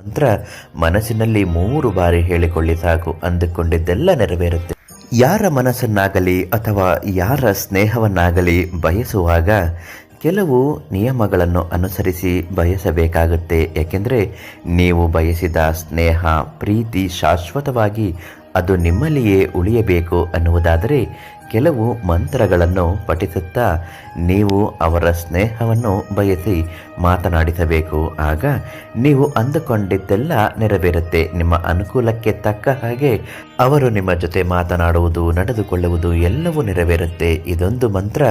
ಮಂತ್ರ ಮನಸ್ಸಿನಲ್ಲಿ ಮೂರು ಬಾರಿ ಹೇಳಿಕೊಳ್ಳಿ ಸಾಕು ಅಂದುಕೊಂಡಿದ್ದೆಲ್ಲ ನೆರವೇರುತ್ತೆ. ಯಾರ ಮನಸ್ಸನ್ನಾಗಲಿ ಅಥವಾ ಯಾರ ಸ್ನೇಹವನ್ನಾಗಲಿ ಬಯಸುವಾಗ ಕೆಲವು ನಿಯಮಗಳನ್ನು ಅನುಸರಿಸಿ ಬಯಸಬೇಕಾಗುತ್ತೆ. ಏಕೆಂದರೆ ನೀವು ಬಯಸಿದ ಸ್ನೇಹ, ಪ್ರೀತಿ ಶಾಶ್ವತವಾಗಿ ಅದು ನಿಮ್ಮಲ್ಲಿಯೇ ಉಳಿಯಬೇಕು ಅನ್ನುವುದಾದರೆ ಕೆಲವು ಮಂತ್ರಗಳನ್ನು ಪಠಿಸುತ್ತಾ ನೀವು ಅವರ ಸ್ನೇಹವನ್ನು ಬಯಸಿ ಮಾತನಾಡಿಸಬೇಕು. ಆಗ ನೀವು ಅಂದುಕೊಂಡಿದ್ದೆಲ್ಲ ನೆರವೇರುತ್ತೆ. ನಿಮ್ಮ ಅನುಕೂಲಕ್ಕೆ ತಕ್ಕ ಹಾಗೆ ಅವರು ನಿಮ್ಮ ಜೊತೆ ಮಾತನಾಡುವುದು, ನಡೆದುಕೊಳ್ಳುವುದು ಎಲ್ಲವೂ ನೆರವೇರುತ್ತೆ. ಇದೊಂದು ಮಂತ್ರ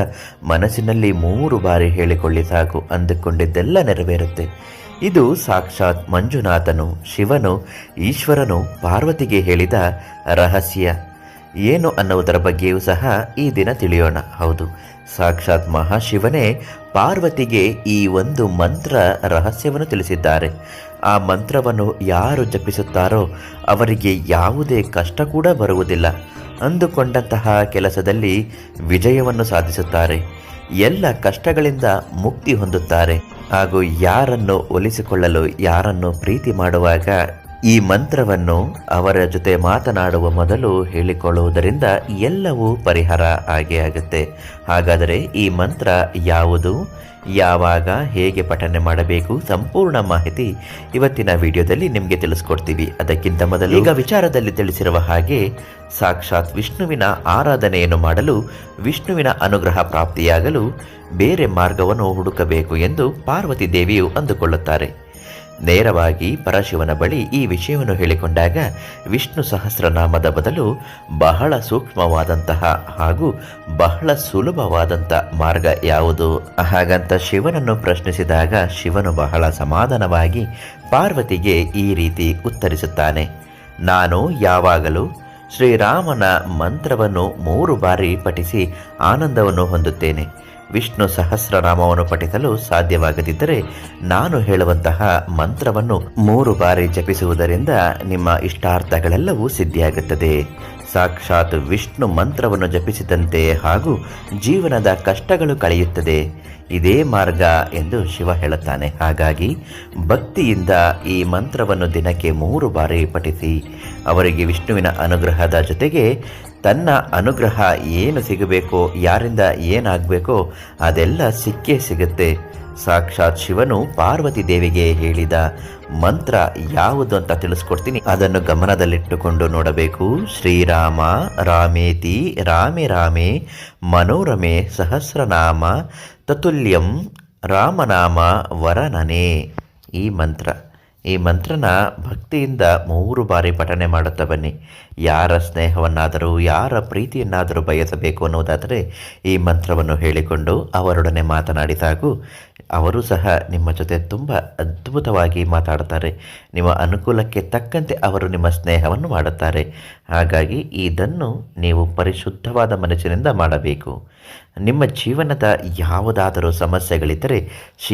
ಮನಸ್ಸಿನಲ್ಲಿ ಮೂರು ಬಾರಿ ಹೇಳಿಕೊಳ್ಳಿ ಸಾಕು. ಅಂದುಕೊಂಡಿದ್ದೆಲ್ಲ ನೆರವೇರುತ್ತೆ. ಇದು ಸಾಕ್ಷಾತ್ ಮಂಜುನಾಥನು, ಶಿವನು, ಈಶ್ವರನು, ಪಾರ್ವತಿಗೆ ಹೇಳಿದ ರಹಸ್ಯ. ಏನು ಅನ್ನುವುದರ ಬಗ್ಗೆಯೂ ಸಹ ಈ ದಿನ ತಿಳಿಯೋಣ. ಹೌದು, ಸಾಕ್ಷಾತ್ ಮಹಾಶಿವನೇ ಪಾರ್ವತಿಗೆ ಈ ಒಂದು ಮಂತ್ರ ರಹಸ್ಯವನ್ನು ತಿಳಿಸಿದ್ದಾರೆ. ಆ ಮಂತ್ರವನ್ನು ಯಾರು ಜಪಿಸುತ್ತಾರೋ ಅವರಿಗೆ ಯಾವುದೇ ಕಷ್ಟ ಕೂಡ ಬರುವುದಿಲ್ಲ. ಅಂದುಕೊಂಡಂತಹ ಕೆಲಸದಲ್ಲಿ ವಿಜಯವನ್ನು ಸಾಧಿಸುತ್ತಾರೆ. ಎಲ್ಲ ಕಷ್ಟಗಳಿಂದ ಮುಕ್ತಿ ಹೊಂದುತ್ತಾರೆ. ಹಾಗೂ ಯಾರನ್ನು ಒಲಿಸಿಕೊಳ್ಳಲು, ಯಾರನ್ನು ಪ್ರೀತಿ ಮಾಡುವಾಗ ಈ ಮಂತ್ರವನ್ನು ಅವರ ಜೊತೆ ಮಾತನಾಡುವ ಮೊದಲು ಹೇಳಿಕೊಳ್ಳುವುದರಿಂದ ಎಲ್ಲವೂ ಪರಿಹಾರ ಆಗೇ ಆಗುತ್ತೆ. ಹಾಗಾದರೆ ಈ ಮಂತ್ರ ಯಾವುದು? ಯಾವಾಗ ಹೇಗೆ ಪಠನೆ ಮಾಡಬೇಕು? ಸಂಪೂರ್ಣ ಮಾಹಿತಿ ಇವತ್ತಿನ ವಿಡಿಯೋದಲ್ಲಿ ನಿಮಗೆ ತಿಳಿಸ್ಕೊಡ್ತೀವಿ. ಅದಕ್ಕಿಂತ ಮೊದಲು ಈಗ ವಿಚಾರದಲ್ಲಿ ತಿಳಿಸಿರುವ ಹಾಗೆ ಸಾಕ್ಷಾತ್ ವಿಷ್ಣುವಿನ ಆರಾಧನೆಯನ್ನು ಮಾಡಲು, ವಿಷ್ಣುವಿನ ಅನುಗ್ರಹ ಪ್ರಾಪ್ತಿಯಾಗಲು ಬೇರೆ ಮಾರ್ಗವನ್ನು ಹುಡುಕಬೇಕು ಎಂದು ಪಾರ್ವತಿ ದೇವಿಯು ಅಂದುಕೊಳ್ಳುತ್ತಾರೆ. ನೇರವಾಗಿ ಪರಶಿವನ ಬಳಿ ಈ ವಿಷಯವನ್ನು ಹೇಳಿಕೊಂಡಾಗ ವಿಷ್ಣು ಸಹಸ್ರನಾಮದ ಬದಲು ಬಹಳ ಸೂಕ್ಷ್ಮವಾದಂತಹ ಹಾಗೂ ಬಹಳ ಸುಲಭವಾದಂಥ ಮಾರ್ಗ ಯಾವುದು? ಹಾಗಂತ ಶಿವನನ್ನು ಪ್ರಶ್ನಿಸಿದಾಗ ಶಿವನು ಬಹಳ ಸಮಾಧಾನವಾಗಿ ಪಾರ್ವತಿಗೆ ಈ ರೀತಿ ಉತ್ತರಿಸುತ್ತಾನೆ. ನಾನು ಯಾವಾಗಲೂ ಶ್ರೀರಾಮನ ಮಂತ್ರವನ್ನು ಮೂರು ಬಾರಿ ಪಠಿಸಿ ಆನಂದವನ್ನು ಹೊಂದುತ್ತೇನೆ. ವಿಷ್ಣು ಸಹಸ್ರನಾಮವನ್ನು ಪಠಿಸಲು ಸಾಧ್ಯವಾಗದಿದ್ದರೆ ನಾನು ಹೇಳುವಂತಹ ಮಂತ್ರವನ್ನು ಮೂರು ಬಾರಿ ಜಪಿಸುವುದರಿಂದ ನಿಮ್ಮ ಇಷ್ಟಾರ್ಥಗಳೆಲ್ಲವೂ ಸಿದ್ಧಿಯಾಗುತ್ತದೆ. ಸಾಕ್ಷಾತ್ ವಿಷ್ಣು ಮಂತ್ರವನ್ನು ಜಪಿಸಿದಂತೆ ಹಾಗೂ ಜೀವನದ ಕಷ್ಟಗಳು ಕಳೆಯುತ್ತದೆ. ಇದೇ ಮಾರ್ಗ ಎಂದು ಶಿವ ಹೇಳುತ್ತಾನೆ. ಹಾಗಾಗಿ ಭಕ್ತಿಯಿಂದ ಈ ಮಂತ್ರವನ್ನು ದಿನಕ್ಕೆ ಮೂರು ಬಾರಿ ಪಠಿಸಿ. ಅವರಿಗೆ ವಿಷ್ಣುವಿನ ಅನುಗ್ರಹದ ಜೊತೆಗೆ ತನ್ನ ಅನುಗ್ರಹ ಏನು ಸಿಗಬೇಕೋ, ಯಾರಿಂದ ಏನಾಗಬೇಕೋ ಅದೆಲ್ಲ ಸಿಕ್ಕೇ ಸಿಗುತ್ತೆ. ಸಾಕ್ಷಾತ್ ಶಿವನು ಪಾರ್ವತಿ ದೇವಿಗೆ ಹೇಳಿದ ಮಂತ್ರ ಯಾವುದು ಅಂತ ತಿಳಿಸ್ಕೊಡ್ತೀನಿ. ಅದನ್ನು ಗಮನದಲ್ಲಿಟ್ಟುಕೊಂಡು ನೋಡಬೇಕು. ಶ್ರೀರಾಮ, ರಾಮೇತಿ, ರಾಮೆ ರಾಮೆ, ಮನೋರಮೆ, ಸಹಸ್ರನಾಮ, ತತುಲ್ಯಂ, ರಾಮನಾಮ, ವರನನೇ. ಈ ಮಂತ್ರ. ಈ ಮಂತ್ರನ ಭಕ್ತಿಯಿಂದ ಮೂರು ಬಾರಿ ಪಠನೆ ಮಾಡುತ್ತಾ ಬನ್ನಿ. ಯಾರ ಸ್ನೇಹವನ್ನಾದರೂ, ಯಾರ ಪ್ರೀತಿಯನ್ನಾದರೂ ಬಯಸಬೇಕು ಅನ್ನುವುದಾದರೆ ಈ ಮಂತ್ರವನ್ನು ಹೇಳಿಕೊಂಡು ಅವರೊಡನೆ ಮಾತನಾಡಿ ಸಾಕು. ಅವರು ಸಹ ನಿಮ್ಮ ಜೊತೆ ತುಂಬ ಅದ್ಭುತವಾಗಿ ಮಾತಾಡುತ್ತಾರೆ. ನಿಮ್ಮ ಅನುಕೂಲಕ್ಕೆ ತಕ್ಕಂತೆ ಅವರು ನಿಮ್ಮ ಸ್ನೇಹವನ್ನು ಮಾಡುತ್ತಾರೆ. ಹಾಗಾಗಿ ಇದನ್ನು ನೀವು ಪರಿಶುದ್ಧವಾದ ಮನಸ್ಸಿನಿಂದ ಮಾಡಬೇಕು. ನಿಮ್ಮ ಜೀವನದ ಯಾವುದಾದರೂ ಸಮಸ್ಯೆಗಳಿದ್ದರೆ ಶೀ